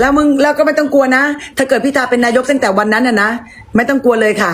แล้วมึงแล้วก็ไม่ต้องกลัวนะ ถ้าเกิดพิธาเป็นนายกตั้งแต่วันนั้นน่ะนะไม่ต้องกลัวเลยค่ะ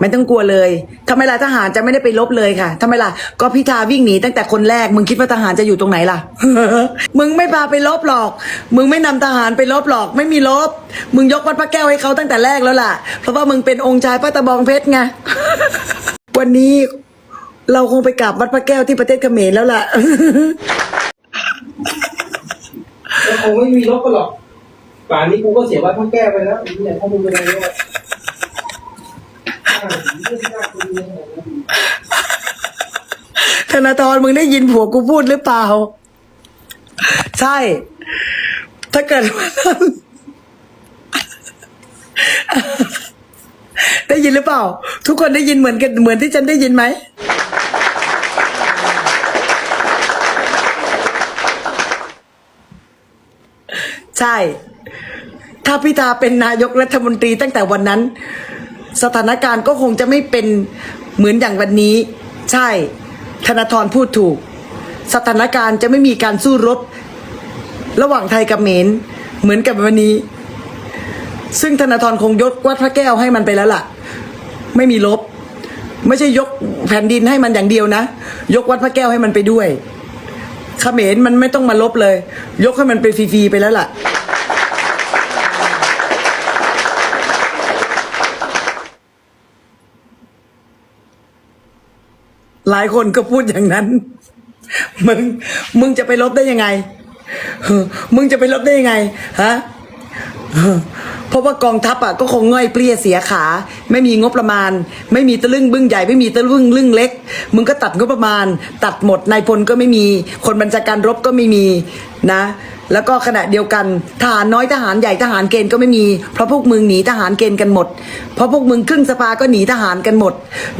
ไม่ต้องกลัวเลยทำไมล่ะทหารจะไม่ได้ไปลบเลยค่ะทำไมล่ะก็พิธาวิ่งหนีตั้งแต่คนแรก มึงคิดว่าทหารจะอยู่ตรงไหนล่ะ มึงไม่พาไปลบหรอก มึงไม่นำทหารไปลบหรอก ไม่มีลบ มึงยกวัดพระแก้วให้เขาตั้งแต่แรกแล้วล่ะ เพราะว่ามึงเป็นองค์ชายพระตะบองเพชรไงวันนี้เราคงไปกราบวัดพระแก้วที่ประเทศเขมรแล้วล่ะแล้วคงไม่มีลบกันหรอก ป่านนี้กูก็เสียวัดพระแก้ไปแล้วอ้เนี่ยข้อมูลเป็นอะไรเนี่ยอ้าวเรื่องยากจริงๆเลยนะธนาธรมึงได้ยินผัวกูพูดหรือเปล่า ใช่ ถ้าเกิดว่าได้ยินหรือเปล่า ทุกคนได้ยินเหมือนกันเหมือนที่ฉันได้ยินไหมใช่ ถ้าพิธาเป็นนายกรัฐมนตรีตั้งแต่วันนั้น สถานการณ์ก็คงจะไม่เป็นเหมือนอย่างวันนี้ ใช่ ธนาธรพูดถูก สถานการณ์จะไม่มีการสู้รบ ระหว่างไทยกับเขมรเหมือนกับวันนี้ ซึ่งธนาธรคงยกวัดพระแก้วให้มันไปแล้วล่ะ ไม่มีลบ ไม่ใช่ยกแผ่นดินให้มันอย่างเดียวนะ ยกวัดพระแก้วให้มันไปด้วยเขมรมันไม่ต้องมาลบเลย ยกให้มันไปฟรีๆไปแล้วล่ะ หลายคนก็พูดอย่างนั้น มึง มึงจะไปลบได้ยังไง มึงจะไปลบได้ยังไง ฮะ เพราะว่ากองทัพอะก็คงง่อยเปรี้ยเสียขา ไม่มีงบประมาณ ไม่มีตะลึงบึ้งใหญ่ ไม่มีตะลึงลึ่งเล็ก มึงก็ตัดงบประมาณ ตัดหมด นายพลก็ไม่มี คนบัญชาการรบก็ไม่มี นะ แล้วก็ขณะเดียวกันทหารน้อยทหารใหญ่ทหารเกณฑ์ก็ไม่มี เพราะพวกมึงหนีทหารเกณฑ์กันหมด เพราะพวกมึงขึ้นสภาก็หนีทหารกันหมด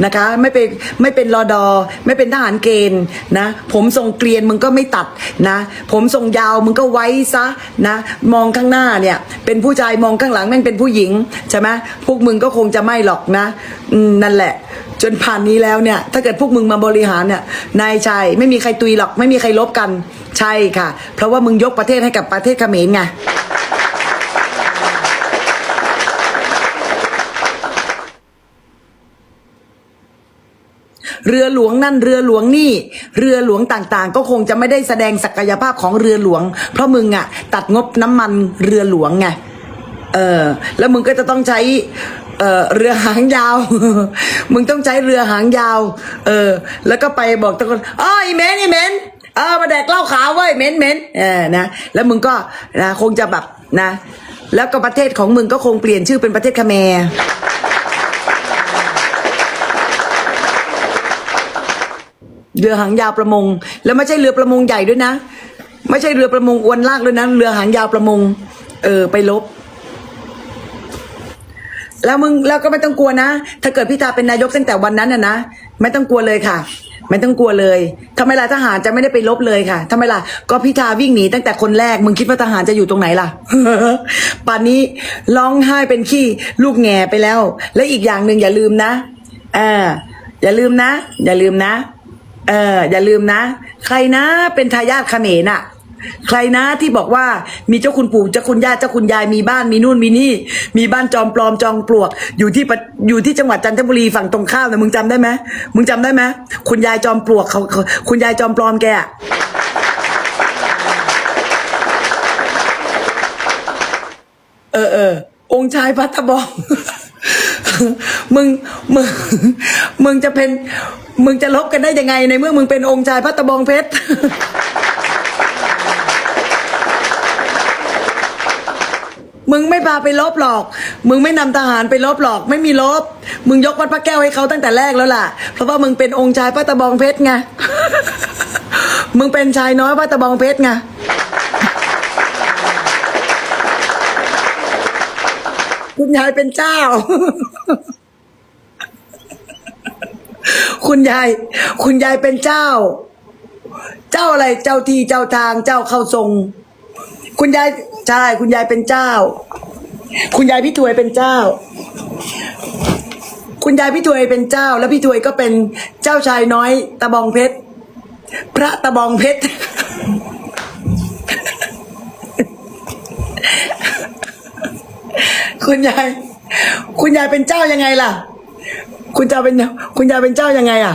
นะคะ ไม่เป็นไม่เป็นรอดอไม่เป็นทหารเกณฑ์นะ ผมทรงเกลียนมึงก็ไม่ตัดนะ ผมทรงยาวมึงก็ไว้ซะนะ มองข้างหน้าเนี่ย เป็นผู้ชายมองข้างหลังแม่งเป็นผู้หญิงใช่ไหมพวกมึงก็คงจะไม่หรอกนะนั่นแหละ จนผ่านนี้แล้วเนี่ย ถ้าเกิดพวกมึงมาบริหารเนี่ยนายชัยไม่มีใครตุยหรอกไม่มีใครลบกัน ใช่ค่ะ เพราะว่ามึงยกประเทศให้กับประเทศเขมรไงเรือหลวงนั่นเรือหลวงนี่ เรือหลวงต่างๆ ก็คงจะไม่ได้แสดงศักยภาพของเรือหลวง เพราะมึงอะตัดงบน้ำมันเรือหลวงไงเออแล้วมึงก็จะต้องใช้เออเรือหางยาว มึงต้องใช้เรือหางยาว เออ แล้วก็ไปบอกตะโกนอ้อไอเมนไอเมน เออมาแดกเหล้าขาวเว้ยเมนเมนเออนะแล้วมึงก็นะคงจะแบบนะ แล้วก็ประเทศของมึงก็คงเปลี่ยนชื่อเป็นประเทศคาเมรเรือหางยาวประมง แล้วไม่ใช่เรือประมงใหญ่ด้วยนะ ไม่ใช่เรือประมงอวนลากด้วยนะเรือหางยาวประมง เออ ไปลบ แล้วมึงแล้วก็ไม่ต้องกลัวนะ ถ้าเกิดพิธาเป็นนายกตั้งแต่วันนั้นน่ะนะไม่ต้องกลัวเลยค่ะ ไม่ต้องกลัวเลยทำไมล่ะทหารจะไม่ได้ไปลบเลยค่ะทำไมล่ะก็พิธาวิ่งหนีตั้งแต่คนแรก มึงคิดว่าทหารจะอยู่ตรงไหนล่ะ ป่านนี้ร้องไห้เป็นขี้ลูกแง่ไปแล้ว และอีกอย่างหนึ่งอย่าลืมนะเอออย่าลืมนะ อย่าลืมนะ เอออย่าลืมนะ ใครนะ เป็นทายาทเขมรน่ะ ใครนะที่บอกว่ามีเจ้าคุณปู่เจ้าคุณย่าเจ้าคุณยายมีบ้านมีนู่นมีนี่ มีบ้านจอมปลอมจองปลวก อยู่ที่ปะอยู่ที่จังหวัดจันทบุรีฝั่งตรงข้ามนะมึงจำได้ไหมมึงจำได้ไหมคุณยายจอมปลวกเขาคุณยายจอมปลอมแกเออเออองค์ชายพัทบองมึงมึงมึงจะเป็น มึงจะลบกันได้ยังไงในเมื่อมึงเป็นองค์ชายพัตะบองเพชร มึงไม่พาไปลบหรอก มึงไม่นำทหารไปลบหรอก ไม่มีลบ มึงยกวัดพระแก้วให้เขาตั้งแต่แรกแล้วล่ะ เพราะว่ามึงเป็นองค์ชายพระตะบองเพชรไง มึงเป็นชายน้อยพระตะบองเพชรไงคุณยายเป็นเจ้า คุณยาย คุณยายเป็นเจ้า เจ้าอะไร เจ้าที เจ้าทาง เจ้าเข้าทรง คุณยาย ใช่คุณยายเป็นเจ้า คุณยายพี่ถวยเป็นเจ้า คุณยายพี่ถวยเป็นเจ้า แล้วพี่ถวยก็เป็นเจ้าชายน้อย ตะบองเพชรพระตะบองเพชรคุณยายคุณยายเป็นเจ้ายังไงล่ะ คุณจะเป็นคุณยายเป็นเจ้ายังไงอะ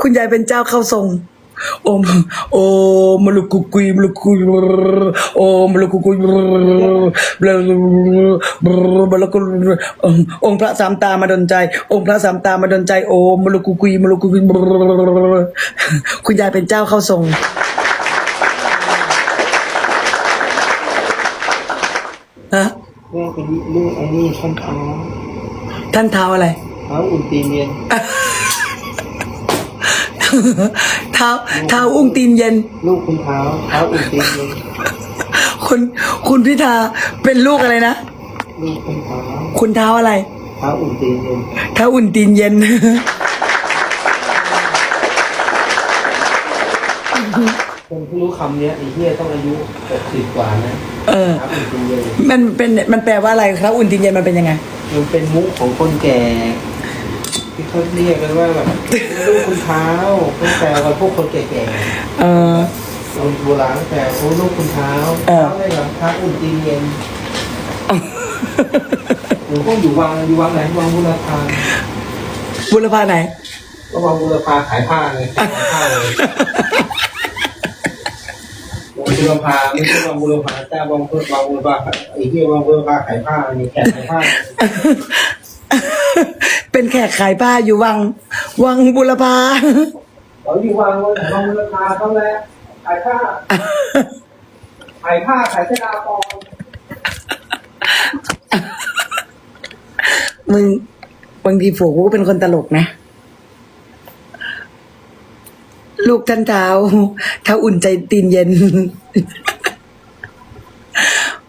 คุณยายเป็นเจ้าเข้าทรง โอมโอมลุกกุกุยมลุกกุยโอมลุกกุกุยบลบลบลกุองค์พระสามตามาดนใจ องค์พระสามตามาดนใจ โอมลุกกุกุยมลุกกุกุยคุณยายเป็นเจ้าเข้าทรงฮะแม่เป็นลูกไอ้นี่ท่านเท้าท่านเท้าอะไรเท้าอุ่นตีเนเย็น เท้าเท้าอุ้งตีนเย็น ลูกคุณเท้าเท้าอุ่นตีนเย็นคุณคุณพิธาเป็นลูกอะไรนะลูกคุณเท้าคุณเท้าอะไรเท้าอุ่นตีนเย็นเท้าอุ่นตีนเย็นคนที่รู้คำเนี้ยไอ้เหี้ยต้องอายุหกสิบกว่านะเออเท้าอุ่นตีนเย็นมันเป็นมันแปลว่าอะไรเท้าอุ่นตีนเย็นมันเป็นยังไง มันเป็นมุกของคนแก่ ที่เขาเรียกกันว่าแบบลูกคุณเท้าตั้งแต่กับพวกคนแก่เออ ๆคนโบราณตั้งแต่โอ้ลูกคุณเท้าเออ เท้าอะไรแบบเท้าอุ่นตีนเย็นหลวงพ่ออยู่วังอยู่วังไหนวังบุรพาบุรพาไหน ก็วังบุรพาขายผ้าเลยขายผ้าเลยวังบุรพาไม่ใช่วังบุรพาแต่วังบุรวังบุรพาไอ้ที่วังบุรพาขายผ้านี่แขกขายผ้า เป็นแขกขายผ้าอยู่วัง วังบุรพาเราอยู่วังวังวังบุรพาเขาแล้วขายผ้าขายผ้าขายเสื้อดาปองมึงบางทีผัวกูก็เป็นคนตลกนะ ลูกท่านเท้าเท้าอุ่นใจตีนเย็น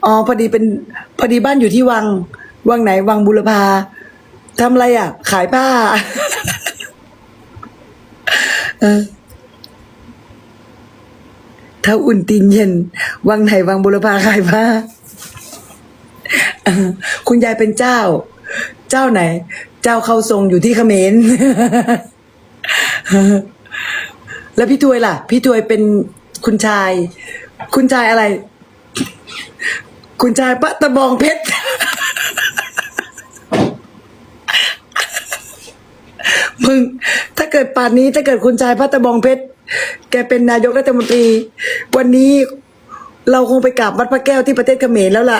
อ๋อพอดีเป็น พอดีบ้านอยู่ที่วัง วังไหน วังบุรพา ทำอะไรอะ ขายผ้าเออเท้าอุ่นตีนเย็น วังไหนวังบุรพาขายผ้าคุณยายเป็นเจ้า เจ้าไหน เจ้าเข้าทรงอยู่ที่เขมรแล้วพี่ทวยล่ะ พี่ทวยเป็นคุณชาย คุณชายอะไร คุณชายปะตะบองเพชร มึง ถ้าเกิดป่านนี้ถ้าเกิดคุณชายพัตะบองเพชร แกเป็นนายกรัฐมนตรี วันนี้เราคงไปกราบวัดพระแก้วที่ประเทศเขมรแล้วล่ะ